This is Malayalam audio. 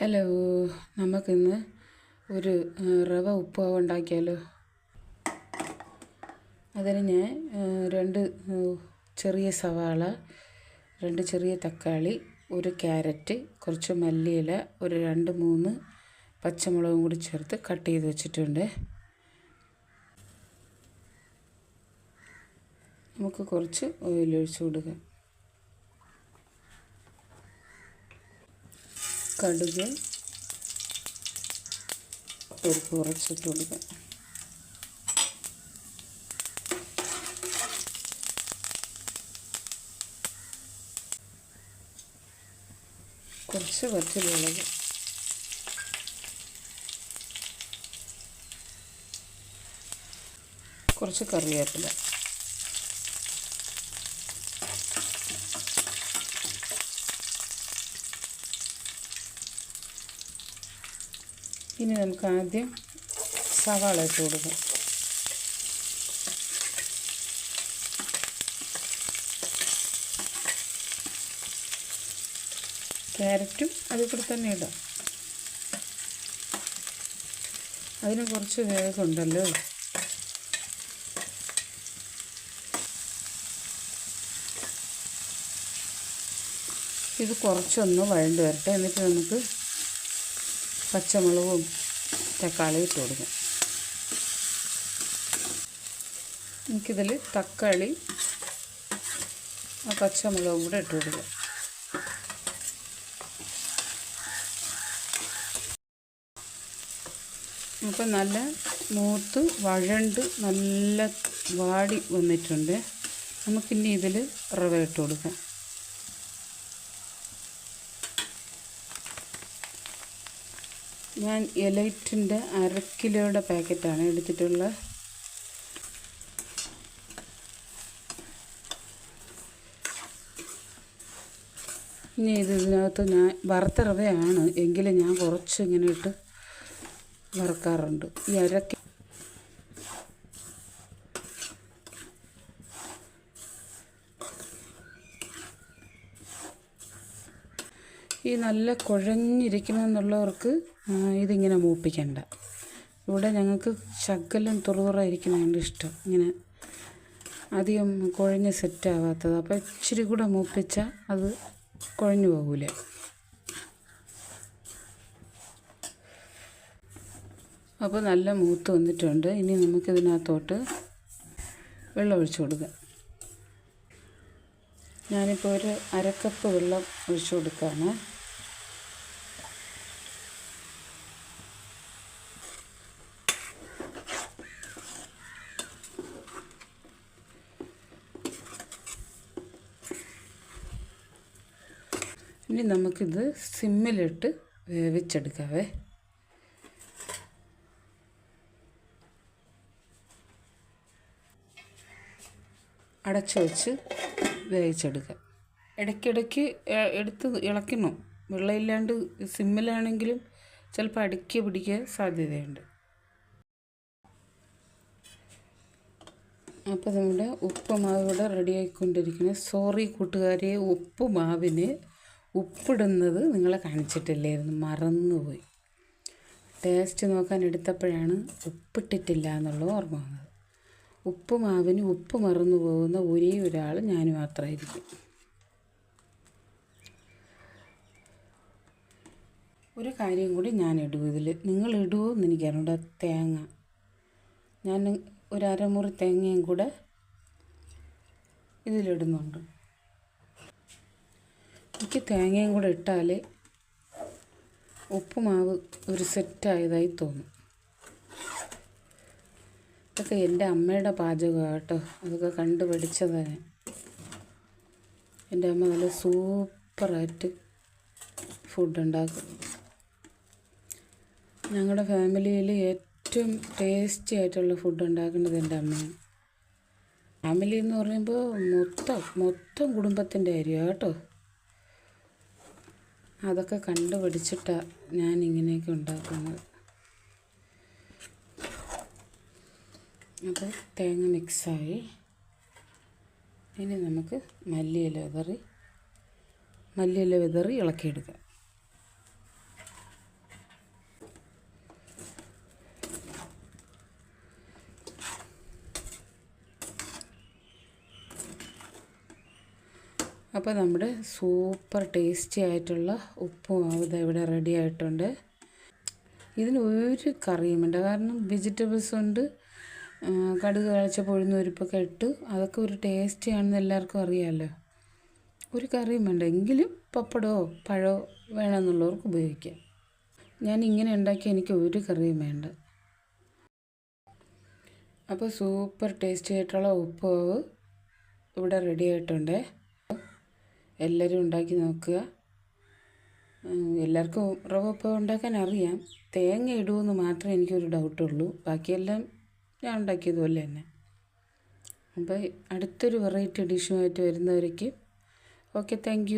ഹലോ നമുക്കിന്ന് ഒരു റവ ഉപ്പുമാവ് ഉണ്ടാക്കിയാലോ? അതിന് ഞാൻ രണ്ട് ചെറിയ സവാള രണ്ട് ചെറിയ തക്കാളി ഒരു ക്യാരറ്റ് കുറച്ച് മല്ലിയില ഒരു രണ്ട് മൂന്ന് പച്ചമുളകും കൂടി ചേർത്ത് കട്ട് ചെയ്ത് വെച്ചിട്ടുണ്ട്. നമുക്ക് കുറച്ച് ഓയിൽ ഒഴിച്ച് കൊടുക്കാം. കടുക്. ഒരു കുറച്ചിട്ട് കൊടുക്കാം. കുറച്ച് പച്ചമുളക്. കുറച്ച് കറിവേപ്പില. ഇനി നമുക്ക് ആദ്യം സവാള ഇട്ട് കൊടുക്കാം. ക്യാരറ്റും അതിൽ കൂടെ തന്നെ ഇടാം. അതിന് കുറച്ച് വേഗമുണ്ടല്ലോ ഇത് കുറച്ചൊന്ന് വഴണ്ട് വരട്ടെ. എന്നിട്ട് നമുക്ക് പച്ചമുളകും തക്കാളിയും ഇട്ട് കൊടുക്കും. എനിക്കിതിൽ തക്കാളി ആ പച്ചമുളകും കൂടെ ഇട്ട് കൊടുക്കാം. അപ്പം നല്ല മൂത്ത് വഴണ്ട് നല്ല വാടി വന്നിട്ടുണ്ട്. നമുക്കിനി ഇതിൽ റവ ഇട്ട് കൊടുക്കാം. ഞാൻ എലൈറ്റിന്റെ അര കിലോയുടെ പാക്കറ്റാണ് എടുത്തിട്ടുള്ളത്. ഇനി ഇത് ഇതിനകത്ത് ഞാൻ വറുത്ത റവയാണ് എങ്കിലും ഞാൻ കുറച്ച് ഇങ്ങനെ ഇട്ട് വറുക്കാറുണ്ട്. ഈ അര ഈ നല്ല കുഴഞ്ഞിരിക്കണമെന്നുള്ളവർക്ക് ഇതിങ്ങനെ മൂപ്പിക്കണ്ട. ഇവിടെ ഞങ്ങൾക്ക് ശകലം തുറുതുറ ഇരിക്കുന്നതുകൊണ്ട് ഇഷ്ടം. ഇങ്ങനെ അധികം കുഴഞ്ഞ് സെറ്റാവാത്തത് അപ്പോൾ ഇച്ചിരി കൂടെ മൂപ്പിച്ചാൽ അത് കുഴഞ്ഞു പോകൂല. അപ്പോൾ നല്ല മൂത്ത് വന്നിട്ടുണ്ട്. ഇനി നമുക്കിതിനകത്തോട്ട് വെള്ളം ഒഴിച്ചു കൊടുക്കാം. ഞാനിപ്പോൾ ഒരു അരക്കപ്പ് വെള്ളം ഒഴിച്ചു കൊടുക്കുകയാണ് ഇനി നമുക്കിത് സിമ്മിലിട്ട് വേവിച്ചെടുക്കാവേ. അടച്ചു വെച്ച് വേവിച്ചെടുക്കുക ഇടയ്ക്കിടയ്ക്ക് എടുത്ത് ഇളക്കണം വെള്ളമില്ലാണ്ട് സിമ്മിലാണെങ്കിലും ചിലപ്പോൾ അടുക്കി പിടിക്കാൻ സാധ്യതയുണ്ട്. അപ്പോൾ നമ്മുടെ ഉപ്പുമാവ് ഇവിടെ റെഡി ആയിക്കൊണ്ടിരിക്കുന്നത് സോറി കൂട്ടുകാരെ ഉപ്പുമാവിന് ഉപ്പിടുന്നത് നിങ്ങളെ കാണിച്ചിട്ടില്ലായിരുന്നു. മറന്നുപോയി. ടേസ്റ്റ് നോക്കാൻ എടുത്തപ്പോഴാണ് ഉപ്പിട്ടിട്ടില്ല എന്നുള്ള ഓർമ്മ വന്നത്. ഉപ്പ് മാവിന് ഉപ്പ് മറന്നു പോകുന്ന ഒരേ ഒരാൾ ഞാൻ മാത്രമായിരിക്കും. ഒരു കാര്യം കൂടി ഞാൻ ഇടൂ ഇതിൽ നിങ്ങൾ ഇടുമോ എന്ന് എനിക്കറിയണ്ട തേങ്ങ. ഞാൻ ഒരു അരമുറി തേങ്ങയും കൂടെ ഇതിലിടുന്നുണ്ട്. എനിക്ക് തേങ്ങയും കൂടെ ഇട്ടാൽ ഉപ്പുമാവ് ഒരു സെറ്റായതായി തോന്നും. ഇതൊക്കെ എന്റെ അമ്മയുടെ പാചകമാണ് കേട്ടോ. അതൊക്കെ കണ്ടു എന്റെ അമ്മ നല്ല സൂപ്പറായിട്ട് ഫുഡ് ഉണ്ടാക്കും. ഞങ്ങളുടെ ഫാമിലിയിൽ ഏറ്റവും ടേസ്റ്റി ആയിട്ടുള്ള ഫുഡ് ഉണ്ടാക്കുന്നത് എന്റെ അമ്മയാണ്. ഫാമിലി എന്ന് പറയുമ്പോൾ മൊത്തം മൊത്തം കുടുംബത്തിന്റെ കാര്യമാണ് കേട്ടോ. അതൊക്കെ കണ്ടുപിടിച്ചിട്ടാണ് ഞാൻ ഇങ്ങനെയൊക്കെ ഉണ്ടാക്കുന്നത്. അപ്പോൾ തേങ്ങ മിക്സായി. ഇനി നമുക്ക് മല്ലിയില വിതറി മല്ലിയില വിതറി ഇളക്കിയെടുക്കാം. അപ്പോൾ നമ്മുടെ സൂപ്പർ ടേസ്റ്റി ആയിട്ടുള്ള ഉപ്പുമാവ് ഇത് ഇവിടെ റെഡി ആയിട്ടുണ്ട്. ഇതിന് ഒരു കറിയും ഉണ്ട് കാരണം വെജിറ്റബിൾസ് ഉണ്ട്. കടുക് കടുക് പൊഴുന്ന ഒരുപ്പൊക്കെ ഇട്ട് അതൊക്കെ ഒരു ടേസ്റ്റി ടേസ്റ്റിയാണെന്ന് എല്ലാവർക്കും അറിയാമല്ലോ ഒരു കറിയും വേണ്ട. എങ്കിലും പപ്പടമോ പഴമോ വേണമെന്നുള്ളവർക്ക് ഉപയോഗിക്കാം. ഞാൻ ഇങ്ങനെ ഉണ്ടാക്കി എനിക്ക് ഒരു കറിയും വേണ്ട. അപ്പോൾ സൂപ്പർ ടേസ്റ്റി ആയിട്ടുള്ള ഉപ്പുമാവ് ഇവിടെ റെഡി ആയിട്ടുണ്ട്. എല്ലാവരും ഉണ്ടാക്കി നോക്കുക. എല്ലാവർക്കും റവ ഉപ്പുമാവ് ഉണ്ടാക്കാൻ അറിയാം. തേങ്ങ ഇടുമെന്ന് മാത്രമേ എനിക്കൊരു ഡൗട്ടുള്ളൂ. ബാക്കിയെല്ലാം ഞാൻ ഉണ്ടാക്കിയതുപോലെ തന്നെ. അപ്പോൾ അടുത്തൊരു വെറൈറ്റി ഡിഷുമായിട്ട് വരുന്നവരേക്ക് ഓക്കെ താങ്ക്